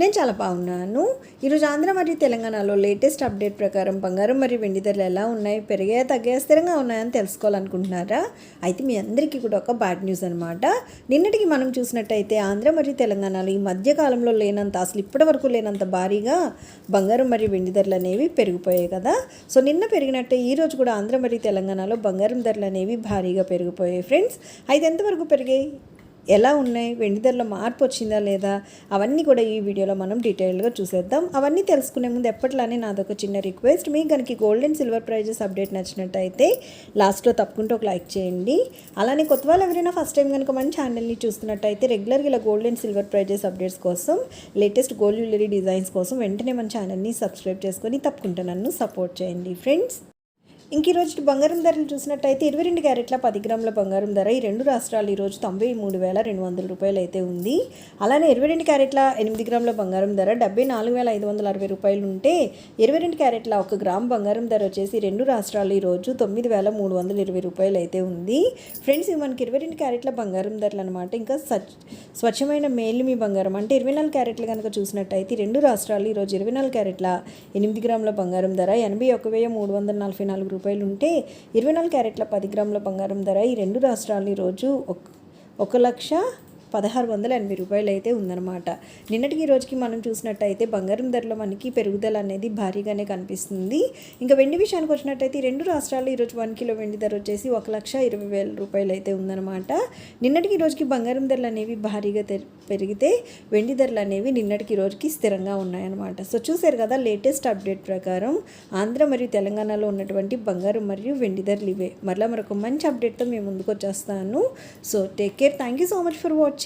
నేను చాలా బాగున్నాను. ఈరోజు ఆంధ్ర మరియు తెలంగాణలో లేటెస్ట్ అప్డేట్ ప్రకారం బంగారం మరియు వెండి ధరలు ఎలా ఉన్నాయి? పెరిగాయా తగ్గాయా స్థిరంగా ఉన్నాయని తెలుసుకోవాలనుకుంటున్నారా? అయితే మీ అందరికీ కూడా ఒక బ్యాడ్ న్యూస్ అనమాట నిన్నటికి మనం చూసినట్టయితే ఆంధ్ర మరియు తెలంగాణలో ఈ మధ్యకాలంలో లేనంత అసలు ఇప్పటి వరకు లేనంత భారీగా బంగారం మరియు వెండి ధరలు అనేవి పెరిగిపోయాయి కదా. సో నిన్న పెరిగినట్టే ఈరోజు కూడా ఆంధ్ర మరియు తెలంగాణలో బంగారం ధరలు అనేవి భారీగా పెరిగిపోయాయి. ఫ్రెండ్స్ అయితే ఎంతవరకు పెరిగాయి? ఎలా ఉన్నాయి వెండి ధరలో మార్పు వచ్చిందా లేదా అవన్నీ కూడా ఈ వీడియోలో మనం డీటెయిల్గా చూసేద్దాం. అవన్నీ తెలుసుకునే ముందు ఎప్పట్లానే నాదొక చిన్న రిక్వెస్ట్. మీకు కనుక gold and silver prizes update నచ్చినట్టయితే లాస్ట్లో తప్పకుండా ఒక లైక్ చేయండి. అలానే కొత్త వాళ్ళు ఎవరైనా ఫస్ట్ టైం కనుక మన ఛానల్ని చూస్తున్నట్టయితే రెగ్యులర్గా ఇలా gold and silver prizes updates కోసం లేటెస్ట్ గోల్డ్ జ్యువెలరీ డిజైన్స్ కోసం వెంటనే మన ఛానల్ని సబ్స్క్రైబ్ చేసుకొని తప్పకుండా నన్ను సపోర్ట్ చేయండి. ఫ్రెండ్స్ ఇంక ఈరోజు బంగారం ధరలు చూసినట్టయితే ఇరవై రెండు క్యారెట్ల పది గ్రాముల బంగారం ధర ఈ రెండు రాష్ట్రాలు ఈరోజు తొంభై మూడు వేల రెండు వందల రూపాయలు అయితే ఉంది. అలానే ఇరవై రెండు క్యారెట్ల ఎనిమిది గ్రాముల బంగారం ధర డెబ్బై నాలుగు వేల ఐదు వందల అరవై రూపాయలు ఉంటే ఇరవై రెండు క్యారెట్ల ఒక గ్రామ్ బంగారం ధర వచ్చేసి రెండు రాష్ట్రాలు ఈరోజు తొమ్మిది వేల మూడు వందల ఇరవై రూపాయలు అయితే ఉంది. ఫ్రెండ్స్ ఇవి మనకి ఇరవై రెండు క్యారెట్ల బంగారం ధరలు అనమాట ఇంకా స్వచ్ఛమైన మేలిమి బంగారం. అంటే ఇరవై నాలుగు క్యారెట్లు కనుక చూసినట్టయితే రెండు రాష్ట్రాలు ఈరోజు ఇరవై నాలుగు క్యారెట్ల ఎనిమిది గ్రాముల బంగారం ధర ఎనభై ఒక వెయ్యి మూడు వందల నలభై నాలుగు రూపాయలు ఉంటే ఇరవై నాలుగు క్యారెట్ల పది గ్రాముల బంగారం ధర ఈ రెండు రాష్ట్రాలు ఈరోజు ఒక ఒక లక్ష పదహారు వందల ఎనభై రూపాయలు అయితే ఉందన్నమాట. నిన్నటికి ఈ రోజుకి మనం చూసినట్టయితే బంగారం ధరలో మనకి పెరుగుదల అనేది భారీగానే కనిపిస్తుంది. ఇంకా వెండి విషయానికి వచ్చినట్టయితే రెండు రాష్ట్రాల్లో ఈరోజు వన్ కిలో వెండి ధర వచ్చేసి ఒక లక్ష ఇరవై వేల రూపాయలు అయితే ఉందన్నమాట. నిన్నటికి ఈ రోజుకి బంగారం ధరలు అనేవి భారీగా పెరిగితే వెండి ధరలు అనేవి నిన్నటికి ఈ రోజుకి స్థిరంగా ఉన్నాయన్నమాట. సో చూసారు కదా లేటెస్ట్ అప్డేట్ ప్రకారం ఆంధ్ర మరియు తెలంగాణలో ఉన్నటువంటి బంగారం మరియు వెండి ధరలు ఇవే. మరలా మరొక మంచి అప్డేట్తో మేము ముందుకు వచ్చేస్తాను. So take care. Thank you so much for watching.